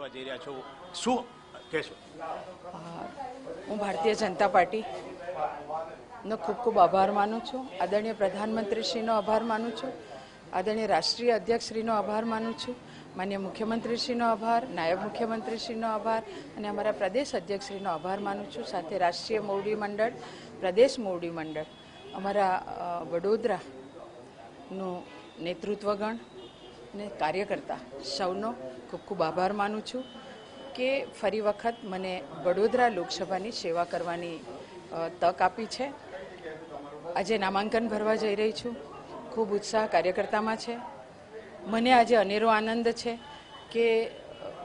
ભરવા જઈ રહ્યા છો? શું? કહેશો. હું ભારતીય જનતા પાર્ટી નો ખૂબ ખૂબ આભાર માનું છું. આદરણીય પ્રધાનમંત્રીશ્રીનો આભાર માનું છું. આદરણીય રાષ્ટ્રીય અધ્યક્ષશ્રીનો આભાર માનું છું. માન્ય મુખ્યમંત્રીશ્રીનો આભાર, નાયબ મુખ્યમંત્રીશ્રીનો આભાર અને અમારા પ્રદેશ અધ્યક્ષશ્રીનો આભાર માનું છું. સાથે રાષ્ટ્રીય મોવડી મંડળ, પ્રદેશ મોવડી મંડળ, અમારા વડોદરાનું નેતૃત્વગણ અને કાર્યકર્તા સૌનો ખૂબ ખૂબ આભાર માનું છું કે ફરી વખત મને વડોદરા લોકસભાની સેવા કરવાની તક આપી છે. આજે નામાંકન ભરવા જઈ રહી છું. ખૂબ ઉત્સાહ કાર્યકર્તામાં છે. મને આજે અનેરો આનંદ છે કે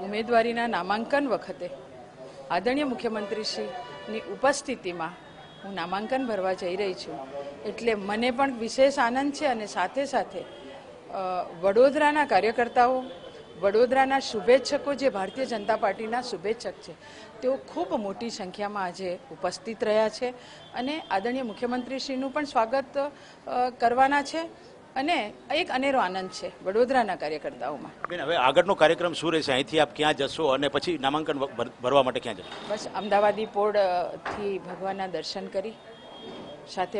ઉમેદવારીના નામાંકન વખતે આદરણીય મુખ્યમંત્રીશ્રીની ઉપસ્થિતિમાં હું નામાંકન ભરવા જઈ રહી છું. એટલે મને પણ વિશેષ આનંદ છે અને સાથે સાથે વડોદરાના કાર્યકર્તાઓ વડોદરાના શુભેચ્છકો જે ભારતીય જનતા પાર્ટીના શુભેચ્છક છે તેઓ ખૂબ મોટી સંખ્યામાં આજે ઉપસ્થિત રહ્યા છે અને આદરણીય મુખ્યમંત્રીશ્રીનું પણ સ્વાગત કરવાના છે અને એક અનેરો આનંદ છે વડોદરાના કાર્યકર્તાઓમાં. બેન હવે આગળનો કાર્યક્રમ શું રહેશે? અહીંથી આપ ક્યાં જશો અને પછી નામાંકન ભરવા માટે ક્યાં જશો? બસ અમદાવાદી પોળથી ભગવાનના દર્શન કરી સાથે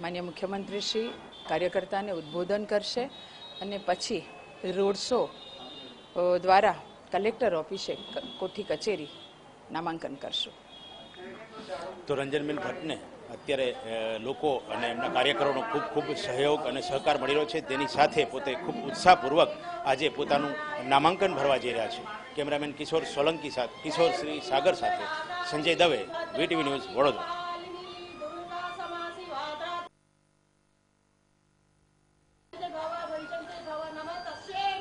માન્ય મુખ્યમંત્રીશ્રી કાર્યકર્તાને ઉદ્બોધન કરશે અને પછી રોડ શો દ્વારા કલેક્ટર ઓફિસે કોઠી કચેરી નામાંકન કરશું. તો રંજનબેન ભટ્ટને અત્યારે લોકો અને એમના કાર્યકરોનો ખૂબ ખૂબ સહયોગ અને સહકાર મળી રહ્યો છે. તેની સાથે પોતે ખૂબ ઉત્સાહપૂર્વક આજે પોતાનું નામાંકન ભરવા જઈ રહ્યા છે. કેમેરામેન કિશોર સોલંકી સાથે કિશોર શ્રી સાગર સાથે સંજય દવે વીટીવી ન્યૂઝ વડોદરા.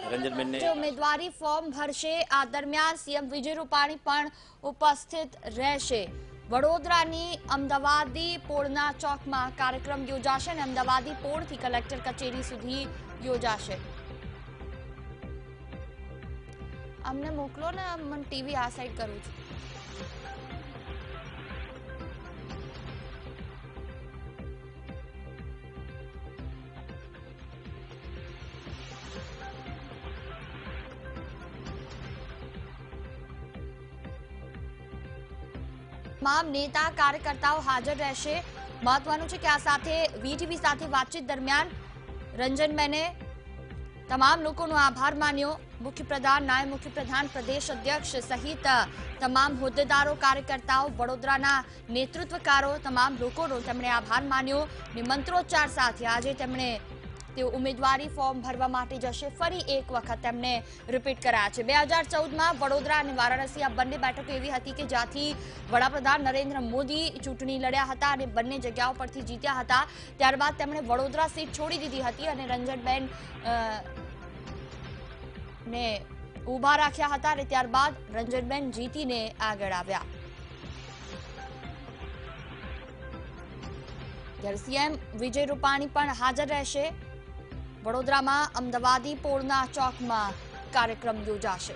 ઉમેદવારી ફોર્મ ભરશે, આ દરમિયાન સીએમ વિજય રૂપાણી પણ ઉપસ્થિત રહેશે. વડોદરાની અમદાવાદી પોળના ચોકમાં કાર્યક્રમ યોજાશે અને અમદાવાદી પોળથી કલેક્ટર કચેરી સુધી યોજાશે. અમને મોકલો ને મને ટીવી આ સાઈડ કરું છું. તમામ નેતા કાર્યકર્તાઓ હાજર રહેશે. મહત્વનું છે કે આ સાથે વીટીવી સાથે વાતચીત દરમિયાન રંજન મેને તમામ લોકોનો આભાર માન્યો. મુખ્યપ્રધાન, નાયબ મુખ્યપ્રધાન, પ્રદેશ અધ્યક્ષ સહિત તમામ હોદ્દેદારો, કાર્યકર્તાઓ, વડોદરાના નેતૃત્વકારો, તમામ લોકોનો તેમણે આભાર માન્યો. ને મંત્રોચ્ચાર સાથે આજે તેમણે તેઓ ઉમેદવારી ફોર્મ ભરવા માટે જશે. ફરી એક વખત તેમને રિપીટ કરાયા છે. બે હજાર ચૌદમાં વડોદરા અને વારાણસી આ બંને બેઠકો એવી હતી કે જ્યાંથી વડાપ્રધાન નરેન્દ્ર મોદી ચૂંટણી લડ્યા હતા અને બંને જગ્યાઓ પરથી જીત્યા હતા. ત્યારબાદ તેમણે વડોદરા સીટ છોડી દીધી હતી અને રંજનબેન ને ઊભા રાખ્યા હતા અને ત્યારબાદ રંજનબેન જીતીને આગળ આવ્યા. ત્યારે સીએમ વિજય રૂપાણી પણ હાજર રહેશે. વડોદરામાં અમદાવાદી પોળના ચોકમાં કાર્યક્રમ યોજાશે.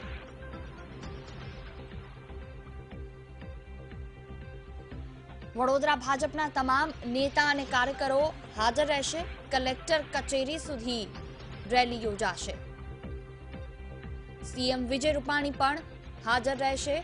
વડોદરા ભાજપના તમામ નેતા અને કાર્યકરો હાજર રહેશે. કલેક્ટર કચેરી સુધી રેલી યોજાશે. સીએમ વિજય રૂપાણી પણ હાજર રહેશે.